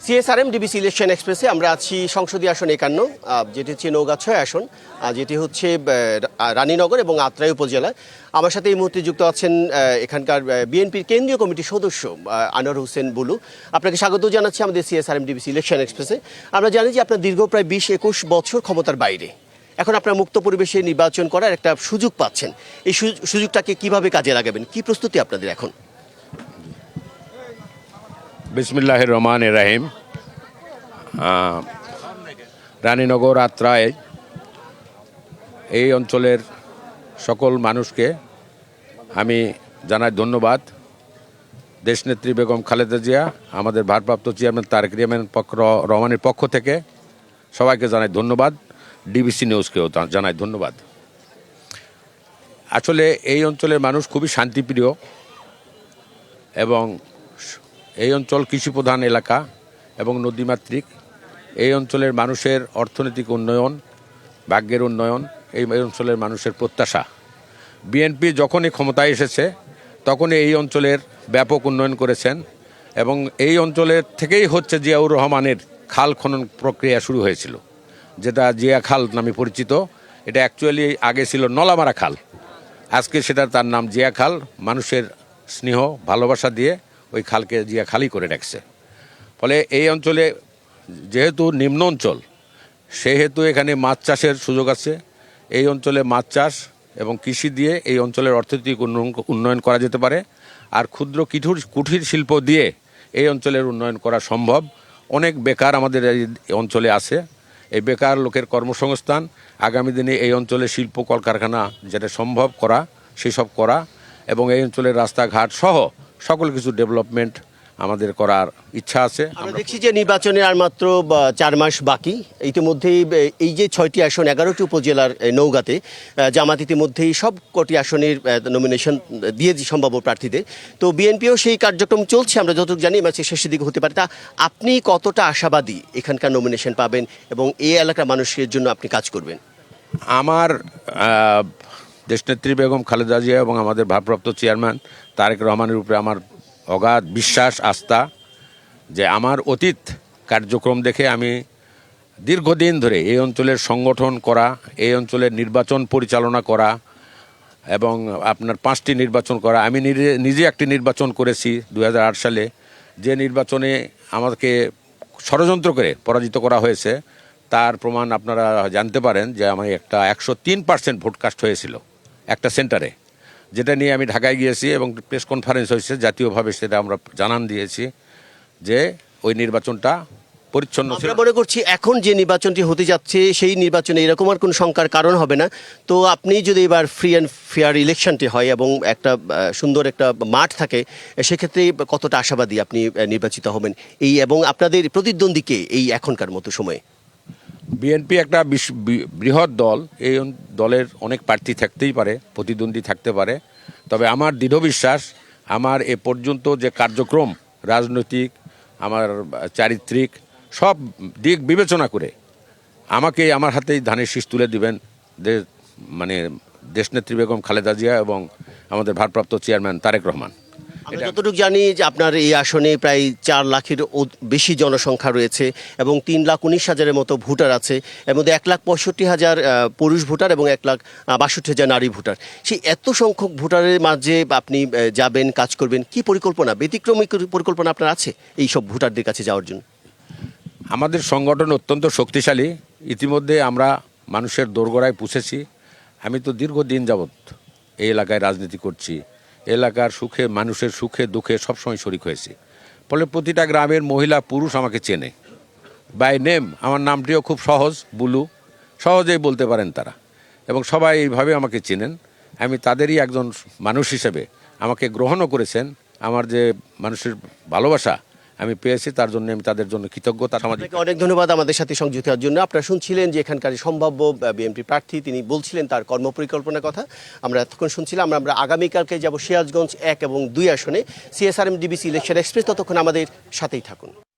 CSRM DBC election এক্সপ্রেসে আমরা আছি সংসদীয় আসন একান্ন। যেটি হচ্ছে নৌগা ছয় আসন। যেটি হচ্ছে রানীনগর এবং আত্রাই উপজেলা আমার সাথে এই মুহূর্তে যুক্ত আছেন এখানকার বিএনপির কেন্দ্রীয় কমিটির সদস্য আনোয়ার হোসেন বুলু। আপনাকে স্বাগত জানাচ্ছি আমাদের সিএসআরএম ডিবিসি ইলেকশন এক্সপ্রেসে। আমরা জানি যে আপনার দীর্ঘ প্রায় বিশ একুশ বছর ক্ষমতার বাইরে। এখন আপনার মুক্ত পরিবেশে নির্বাচন করার একটা সুযোগ পাচ্ছেন। এই সুযোগটাকে কীভাবে কাজে লাগাবেন? কি প্রস্তুতি আপনাদের এখন? বিসমিল্লাহ রহমান রাহিম। রানীনগর আত্রায় এই অঞ্চলের সকল মানুষকে আমি জানাই ধন্যবাদ। দেশনেত্রী বেগম খালেদা জিয়া, আমাদের ভারপ্রাপ্ত চেয়ারম্যান তারেক রহমান পক্ষ, রহমানের পক্ষ থেকে সবাইকে জানাই ধন্যবাদ। ডিবিসি নিউজকেও জানাই ধন্যবাদ। আসলে এই অঞ্চলের মানুষ খুবই শান্তিপ্রিয় এবং এই অঞ্চল কৃষিপ্রধান এলাকা এবং নদীমাতৃক। এই অঞ্চলের মানুষের অর্থনৈতিক উন্নয়ন, ভাগ্যের উন্নয়ন, এই অঞ্চলের মানুষের প্রত্যাশা। বিএনপি যখনই ক্ষমতায় এসেছে, তখনই এই অঞ্চলের ব্যাপক উন্নয়ন করেছেন এবং এই অঞ্চলের থেকেই হচ্ছে জিয়াউর রহমানের খাল খনন প্রক্রিয়া শুরু হয়েছিল, যেটা জিয়া খাল নামে পরিচিত। এটা অ্যাকচুয়ালি আগে ছিল নলামারা খাল। আজকে সেটা তার নাম জিয়া খাল। মানুষের স্নেহ, ভালোবাসা দিয়ে ওই খালকে জিয়া খালি করে রাখছে। ফলে এই অঞ্চলে যেহেতু নিম্ন অঞ্চল, সেহেতু এখানে মাছ চাষের সুযোগ আছে। এই অঞ্চলে মাছ চাষ এবং কৃষি দিয়ে এই অঞ্চলের অর্থনৈতিক উন্নয়ন- করা যেতে পারে। আর ক্ষুদ্র কিঠুর, কুঠির শিল্প দিয়ে এই অঞ্চলের উন্নয়ন করা সম্ভব। অনেক বেকার আমাদের এই অঞ্চলে আছে। এই বেকার লোকের কর্মসংস্থান, আগামী দিনে এই অঞ্চলে শিল্প কলকারখানা যেটা সম্ভব করা, সেসব করা এবং এই অঞ্চলের রাস্তাঘাট সহ সকল কিছু ডেভেলপমেন্ট আমাদের করার ইচ্ছা আছে। আমরা দেখছি যে নির্বাচনের আর মাত্র চার মাস বাকি। ইতিমধ্যেই এই যে ছয়টি আসন এগারোটি উপজেলার নৌগাতে জামাত ইতিমধ্যেই সব কটি আসনের নমিনেশন দিয়ে সম্ভাব্য প্রার্থীদের। তো বিএনপিও সেই কার্যক্রম চলছে আমরা যতটুকু জানি মাসের শেষের দিকে হতে পারে। তা আপনি কতটা আশাবাদী এখানকার নমিনেশন পাবেন এবং এই এলাকার মানুষের জন্য আপনি কাজ করবেন? আমার দেশনেত্রী বেগম খালেদা জিয়া এবং আমাদের ভারপ্রাপ্ত চেয়ারম্যান তারেক রহমানের উপরে আমার অগাধ বিশ্বাস, আস্থা যে আমার অতীত কার্যক্রম দেখে আমি দীর্ঘদিন ধরে এই অঞ্চলের সংগঠন করা, এই অঞ্চলের নির্বাচন পরিচালনা করা এবং আপনার পাঁচটি নির্বাচন করা। আমি নিজে নিজে একটি নির্বাচন করেছি দু হাজার আট সালে। যে নির্বাচনে আমাকে ষড়যন্ত্র করে পরাজিত করা হয়েছে, তার প্রমাণ আপনারা জানতে পারেন যে আমার একটা একশো তিন পার্সেন্ট ভোট কাস্ট হয়েছিল। একটা সেন্টারে যেটা নিয়ে আমি ঢাকায় গিয়েছি এবং প্রেস কনফারেন্স হয়েছে জাতীয়ভাবে সেটা আমরা জানান দিয়েছি যে ওই নির্বাচনটা পরিচ্ছন্ন ছিল। আমরা মনে করছি এখন যে নির্বাচনটি হতে যাচ্ছে সেই নির্বাচনে এরকম আর কোনো শঙ্কার কারণ হবে না। তো আপনি যদি এবার ফ্রি অ্যান্ড ফেয়ার ইলেকশনটি হয় এবং একটা সুন্দর একটা মাঠ থাকে সেক্ষেত্রে কতটা আশাবাদী আপনি নির্বাচিত হবেন? এই এবং আপনাদের প্রতিদ্বন্দ্বীকে এই এখনকার মতো সময়ে? বিএনপি একটা বৃহৎ দল। এই দলের অনেক প্রার্থী থাকতেই পারে, প্রতিদ্বন্দ্বী থাকতে পারে। তবে আমার দৃঢ় বিশ্বাস, আমার এ পর্যন্ত যে কার্যক্রম, রাজনৈতিক, আমার চারিত্রিক, সব দিক বিবেচনা করে আমাকে আমার হাতেই ধানের শীষ তুলে দিবেন মানে দেশনেত্রী বেগম খালেদা জিয়া এবং আমাদের ভারপ্রাপ্ত চেয়ারম্যান তারেক রহমান। আমরা যতটুকু জানি যে আপনার এই আসনে প্রায় চার লাখের বেশি জনসংখ্যা রয়েছে এবং তিন লাখ উনিশ হাজারের মতো ভোটার আছে। এর মধ্যে এক লাখ পঁয়ষট্টি হাজার পুরুষ ভোটার এবং এক লাখ বাষট্টি হাজার নারী ভোটার। সেই এত সংখ্যক ভোটারের মাঝে আপনি যাবেন কাজ করবেন কি পরিকল্পনা? ব্যতিক্রমী পরিকল্পনা আপনার আছে এই সব ভোটারদের কাছে যাওয়ার জন্য? আমাদের সংগঠন অত্যন্ত শক্তিশালী। ইতিমধ্যে আমরা মানুষের দোরগোড়ায় পুষেছি। আমি তো দীর্ঘদিন যাবৎ এই এলাকায় রাজনীতি করছি। এলাকার সুখে, মানুষের সুখে, দুঃখে সবসময় শরিক হয়েছি। ফলে প্রতিটা গ্রামের মহিলা, পুরুষ আমাকে চেনে। বাই নেম আমার নামটিও খুব সহজ, বুলু। সহজেই বলতে পারেন তারা। এবং সবাই এইভাবে আমাকে চেনেন। আমি তাদেরই একজন মানুষ হিসেবে আমাকে গ্রহণও করেছেন। আমার যে মানুষের ভালোবাসা আমি পেয়েছি, তার জন্য আমি তাদের জন্য কৃতজ্ঞতা সামাজিক অনেক ধন্যবাদ আমাদের সাথে সংযুক্ত হওয়ার জন্য। আপনারা শুনছিলেন যে এখানকার সম্ভাব্য বিএনপি প্রার্থী, তিনি বলছিলেন তার কর্মপরিকল্পনার কথা। আমরা এতক্ষণ শুনছিলাম, আমরা আগামীকালকে যাব সিরাজগঞ্জ এক এবং দুই আসনে। সিএসআরএম ডিবিসি ইলেকশন এক্সপ্রেস ততক্ষণ আমাদের সাথেই থাকুন।